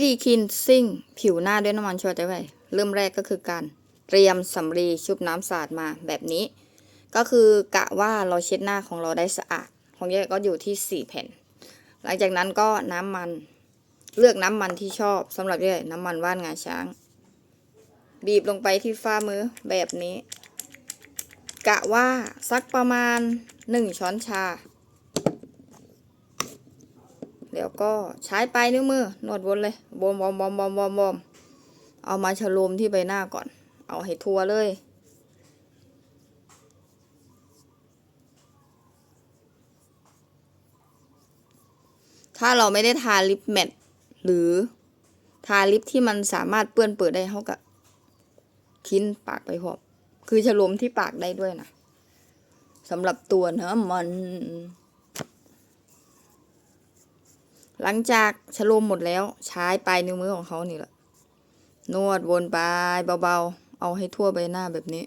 วิธีคินซิ่งผิวหน้าด้วยน้ำมันชัวร์ใจไว้เริ่มแรกก็คือการเตรียมสำลีชุบน้ำสะอาดมาแบบนี้ ก็คือกะว่าเราเช็ดหน้าของเราได้สะอาด ของแยกก็อยู่ที่ 4 แผ่น หลังจากนั้นก็น้ำมันเลือกน้ำมันที่ชอบสำหรับแยกน้ำมันว่านงาช้าง บีบลงไปที่ฝ่ามือแบบนี้ กะว่าสักประมาณ 1 ช้อนชา แล้วก็ใช้ปลายนิ้วมือนวดวนเลยบอมบอมบอมบอมบอมบอมเอามาฉลมที่ใบหน้าก่อน เอาให้ทั่วเลย ถ้าเราไม่ได้ทาลิปแมทหรือทาลิปที่มันสามารถเปื้อนเปิดได้เขากับคิ้นปากไปพร้อมคือฉลมที่ปากได้ด้วยนะสำหรับตัวเนื้อมัน หลังจากฉโลมหมดแล้วใช้ปลายนิ้วมือของเขานี่แหละ นวดวนไปเบาๆ เอาให้ทั่วใบหน้าแบบนี้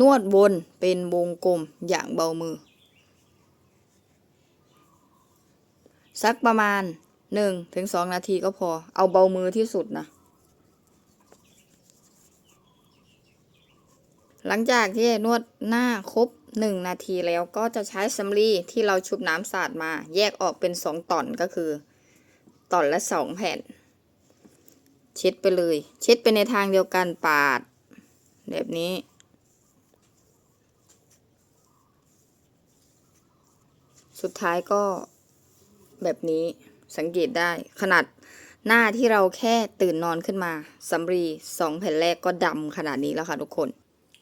นวดวนเป็นวงกลมอย่างเบามือ สักประมาณหนึ่งถึงสองนาทีก็พอ เอาเบามือที่สุดนะ หลังจากที่นวดหน้าครบ หนึ่งนาทีแล้วก็จะใช้สำลีที่เราชุบน้ำสาดมา แยกออกเป็นสองตอนก็คือตอนละสองแผ่น เช็ดไปเลย เช็ดไปในทางเดียวกันปาด แบบนี้สุดท้ายก็แบบนี้สังเกตได้ขนาดหน้าที่เราแค่ตื่นนอนขึ้นมาสำลีสองแผ่นแรกก็ดำขนาดนี้แล้วค่ะทุกคน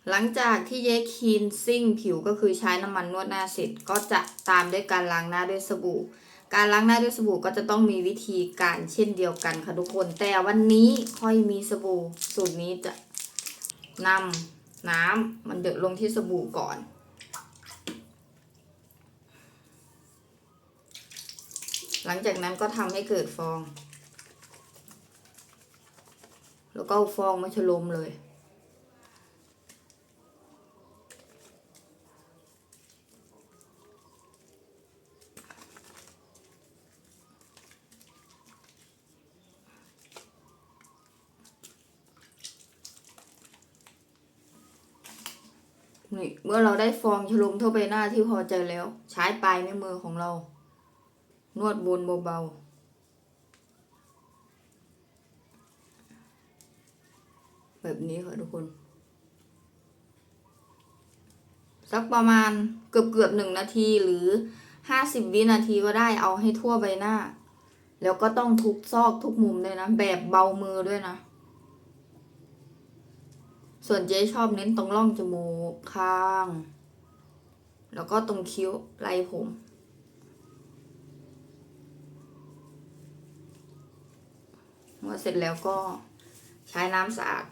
หลังจากที่เยคีนซิ่งผิวก็คือใช้น้ำมันนวดหน้าเสร็จก็จะตามด้วยการล้างหน้าด้วยสบู่ การล้างหน้าด้วยสบู่ก็จะต้องมีวิธีการเช่นเดียวกันค่ะทุกคน แต่วันนี้ค่อยมีสบู่สูตรนี้จะนำน้ำมันเดือดลงที่สบู่ก่อน หลังจากนั้นก็ทำให้เกิดฟอง แล้วก็ฟองมาฉลมเลย เมื่อเราได้ฟองฉลุมทั่วไปหน้าที่พอใจแล้ว ใช้ปลายนิ้วมือของเรา นวดบนเบาๆแบบนี้ค่ะทุกคน สักประมาณเกือบเกือบหนึ่งนาทีหรือห้าสิบวินาทีก็ได้เอาให้ทั่วใบหน้า แล้วก็ต้องทุกซอกทุกมุมด้วยนะ แบบเบามือด้วยนะ ส่วนเจ๊ชอบเน้นตรงร่องจมูกข้าง แล้วก็ตรงคิ้วไหล่ผม เมื่อเสร็จแล้วก็ใช้น้ำสะอาด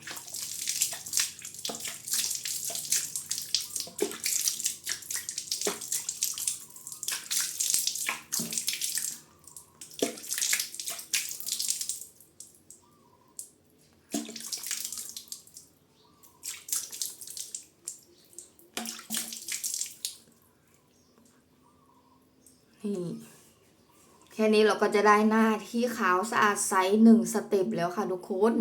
นี่แค่นี้เราก็จะได้หน้าที่ขาวสะอาดใสหนึ่งสเต็ปแล้วค่ะทุกคน